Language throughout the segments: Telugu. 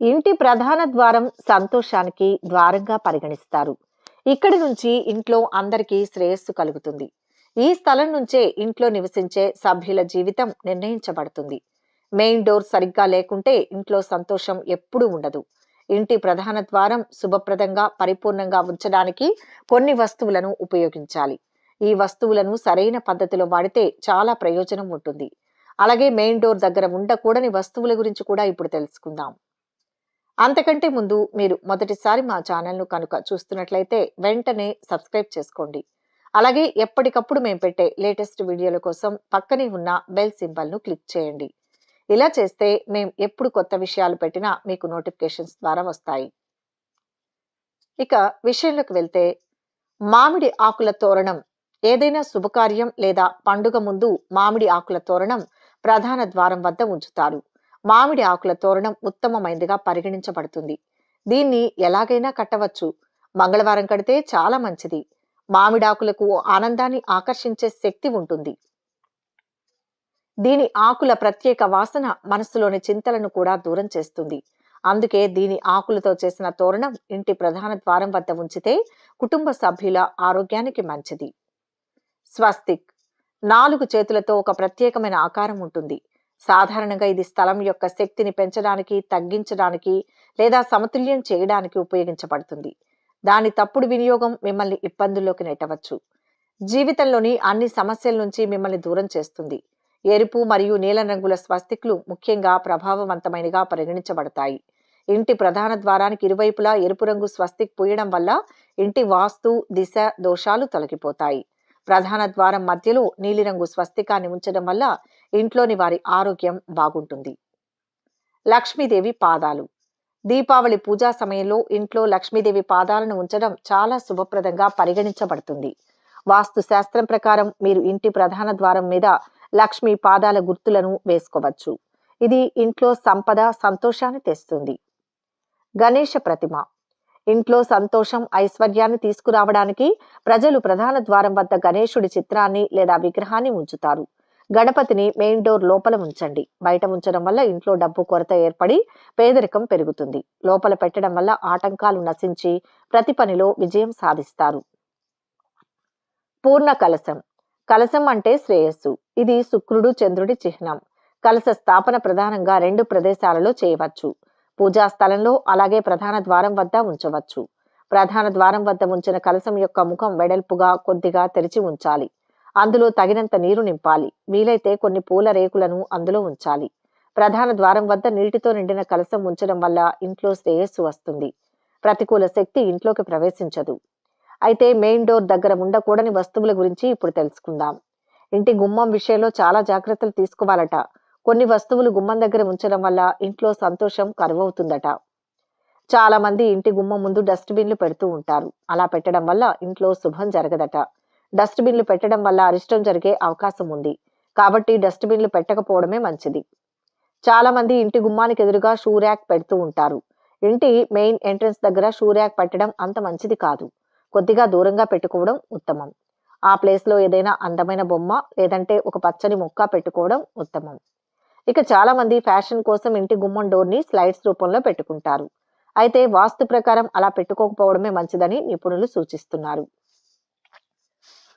ఇంటి ప్రధాన ద్వారం సంతోషానికి ద్వారంగా పరిగణిస్తారు. ఇక్కడి నుంచి ఇంట్లో అందరికీ శ్రేయస్సు కలుగుతుంది. ఈ స్థలం నుంచే ఇంట్లో నివసించే సభ్యుల జీవితం నిర్ణయించబడుతుంది. మెయిన్ డోర్ సరిగ్గా లేకుంటే ఇంట్లో సంతోషం ఎప్పుడూ ఉండదు. ఇంటి ప్రధాన ద్వారం శుభప్రదంగా పరిపూర్ణంగా ఉంచడానికి కొన్ని వస్తువులను ఉపయోగించాలి. ఈ వస్తువులను సరైన పద్ధతిలో వాడితే చాలా ప్రయోజనం ఉంటుంది. అలాగే మెయిన్ డోర్ దగ్గర ఉండకూడని వస్తువుల గురించి కూడా ఇప్పుడు తెలుసుకుందాం. అంతకంటే ముందు మీరు మొదటిసారి మా ఛానల్ను కనుక చూస్తున్నట్లయితే వెంటనే సబ్స్క్రైబ్ చేసుకోండి. అలాగే ఎప్పటికప్పుడు మేము పెట్టే లేటెస్ట్ వీడియోల కోసం పక్కనే ఉన్న బెల్ సింబల్ను క్లిక్ చేయండి. ఇలా చేస్తే మేము ఎప్పుడు కొత్త విషయాలు పెట్టినా మీకు నోటిఫికేషన్స్ ద్వారా వస్తాయి. ఇక విషయంలోకి వెళ్తే మామిడి ఆకుల తోరణం ఏదైనా శుభకార్యం లేదా పండుగ ముందు మామిడి ఆకుల తోరణం ప్రధాన ద్వారం వద్ద ఉంచుతారు. మామిడి ఆకుల తోరణం ఉత్తమమైనదిగా పరిగణించబడుతుంది. దీన్ని ఎలాగైనా కట్టవచ్చు. మంగళవారం కడితే చాలా మంచిది. మామిడాకులకు ఆనందాన్ని ఆకర్షించే శక్తి ఉంటుంది. దీని ఆకుల ప్రత్యేక వాసన మనసులోని చింతలను కూడా దూరం చేస్తుంది. అందుకే దీని ఆకులతో చేసిన తోరణం ఇంటి ప్రధాన ద్వారం వద్ద ఉంచితే కుటుంబ సభ్యుల ఆరోగ్యానికి మంచిది. స్వస్తిక్. నాలుగు చేతులతో ఒక ప్రత్యేకమైన ఆకారం ఉంటుంది. సాధారణంగా ఇది స్థలం యొక్క శక్తిని పెంచడానికి తగ్గించడానికి లేదా సమతుల్యం చేయడానికి ఉపయోగించబడుతుంది. దాని తప్పుడు వినియోగం మిమ్మల్ని ఇబ్బందుల్లోకి నెట్టవచ్చు. జీవితంలోని అన్ని సమస్యల నుంచి మిమ్మల్ని దూరం చేస్తుంది. ఎరుపు మరియు నీలం రంగుల స్వస్తిక్లు ముఖ్యంగా ప్రభావవంతమైనగా పరిగణించబడతాయి. ఇంటి ప్రధాన ద్వారానికి ఇరువైపులా ఎరుపు రంగు స్వస్తిక్ పూయడం వల్ల ఇంటి వాస్తు దిశ దోషాలు తొలగిపోతాయి. ప్రధాన ద్వారం మధ్యలో నీలిరంగు స్వస్తికాన్ని ఉంచడం వల్ల ఇంట్లోని వారి ఆరోగ్యం బాగుంటుంది. లక్ష్మీదేవి పాదాలు. దీపావళి పూజా సమయంలో ఇంట్లో లక్ష్మీదేవి పాదాలను ఉంచడం చాలా శుభప్రదంగా పరిగణించబడుతుంది. వాస్తు శాస్త్రం ప్రకారం మీరు ఇంటి ప్రధాన ద్వారం మీద లక్ష్మీ పాదాల గుర్తులను వేసుకోవచ్చు. ఇది ఇంట్లో సంపద సంతోషాన్ని తెస్తుంది. గణేష ప్రతిమ. ఇంట్లో సంతోషం ఐశ్వర్యాన్ని తీసుకురావడానికి ప్రజలు ప్రధాన ద్వారం వద్ద గణేశుడి చిత్రాన్ని లేదా విగ్రహాన్ని ఉంచుతారు. గణపతిని మెయిన్ డోర్ లోపల ఉంచండి. బయట ఉంచడం వల్ల ఇంట్లో డబ్బు కొరత ఏర్పడి పేదరికం పెరుగుతుంది. లోపల పెట్టడం వల్ల ఆటంకాలు నశించి ప్రతి పనిలో విజయం సాధిస్తారు. పూర్ణ కలశం. కలశం అంటే శ్రేయస్సు. ఇది శుక్రుడు చంద్రుడి చిహ్నం. కలశ స్థాపన ప్రధానంగా రెండు ప్రదేశాలలో చేయవచ్చు. పూజా స్థలంలో అలాగే ప్రధాన ద్వారం వద్ద ఉంచవచ్చు. ప్రధాన ద్వారం వద్ద ఉంచిన కలశం యొక్క ముఖం వెడల్పుగా కొద్దిగా తెరిచి ఉంచాలి. అందులో తగినంత నీరు నింపాలి. వీలైతే కొన్ని పూల రేకులను అందులో ఉంచాలి. ప్రధాన ద్వారం వద్ద నీటితో నిండిన కలశం ఉంచడం వల్ల ఇంట్లో శ్రేయస్సు వస్తుంది. ప్రతికూల శక్తి ఇంట్లోకి ప్రవేశించదు. అయితే మెయిన్ డోర్ దగ్గర ఉండకూడని వస్తువుల గురించి ఇప్పుడు తెలుసుకుందాం. ఇంటి గుమ్మం విషయంలో చాలా జాగ్రత్తలు తీసుకోవాలట. కొన్ని వస్తువులు గుమ్మం దగ్గర ఉంచడం వల్ల ఇంట్లో సంతోషం కరువవుతుందట. చాలా మంది ఇంటి గుమ్మం ముందు డస్ట్బిన్లు పెడుతూ ఉంటారు. అలా పెట్టడం వల్ల ఇంట్లో శుభం జరగదట. డస్ట్బిన్లు పెట్టడం వల్ల అరిష్టం జరిగే అవకాశం ఉంది. కాబట్టి డస్ట్బిన్లు పెట్టకపోవడమే మంచిది. చాలా మంది ఇంటి గుమ్మానికి ఎదురుగా షూ ర్యాక్ పెడుతూ ఉంటారు. ఇంటి మెయిన్ ఎంట్రన్స్ దగ్గర షూ ర్యాక్ పెట్టడం అంత మంచిది కాదు. కొద్దిగా దూరంగా పెట్టుకోవడం ఉత్తమం. ఆ ప్లేస్లో ఏదైనా అందమైన బొమ్మ లేదంటే ఒక పచ్చని మొక్క పెట్టుకోవడం ఉత్తమం. ఇక చాలా మంది ఫ్యాషన్ కోసం ఇంటి గుమ్మం డోర్ని స్లైడ్స్ రూపంలో పెట్టుకుంటారు. అయితే వాస్తు ప్రకారం అలా పెట్టుకోకపోవడమే మంచిదని నిపుణులు సూచిస్తున్నారు.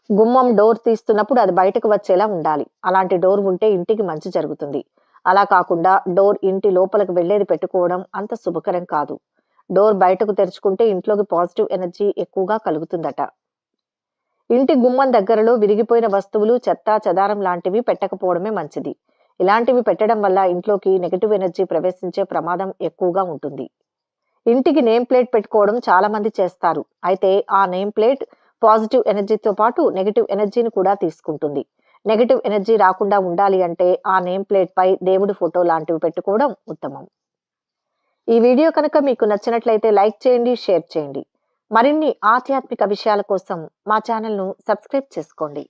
గుమ్మం డోర్ తీస్తున్నప్పుడు అది బయటకు వచ్చేలా ఉండాలి. అలాంటి డోర్ ఉంటే ఇంటికి మంచి జరుగుతుంది. అలా కాకుండా డోర్ ఇంటి లోపలికి వెళ్ళేది పెట్టుకోవడం అంత శుభకరం కాదు. డోర్ బయటకు తెరుచుకుంటే ఇంట్లోకి పాజిటివ్ ఎనర్జీ ఎక్కువగా కలుగుతుందట. ఇంటి గుమ్మం దగ్గరలో విరిగిపోయిన వస్తువులు చెత్త చెదారం లాంటివి పెట్టకపోవడమే మంచిది. ఇలాంటివి పెట్టడం వల్ల ఇంట్లోకి నెగిటివ్ ఎనర్జీ ప్రవేశించే ప్రమాదం ఎక్కువగా ఉంటుంది. ఇంటికి నేమ్ ప్లేట్ పెట్టుకోవడం చాలా మంది చేస్తారు. అయితే ఆ నేమ్ ప్లేట్ పాజిటివ్ ఎనర్జీతో పాటు నెగిటివ్ ఎనర్జీని కూడా తీసుకుంటుంది. నెగిటివ్ ఎనర్జీ రాకుండా ఉండాలి అంటే ఆ నేమ్ ప్లేట్ పై దేవుడి ఫోటో లాంటివి పెట్టుకోవడం ఉత్తమం. ఈ వీడియో కనుక మీకు నచ్చినట్లయితే లైక్ చేయండి షేర్ చేయండి. మరిన్ని ఆధ్యాత్మిక విషయాల కోసం మా ఛానల్ను సబ్స్క్రైబ్ చేసుకోండి.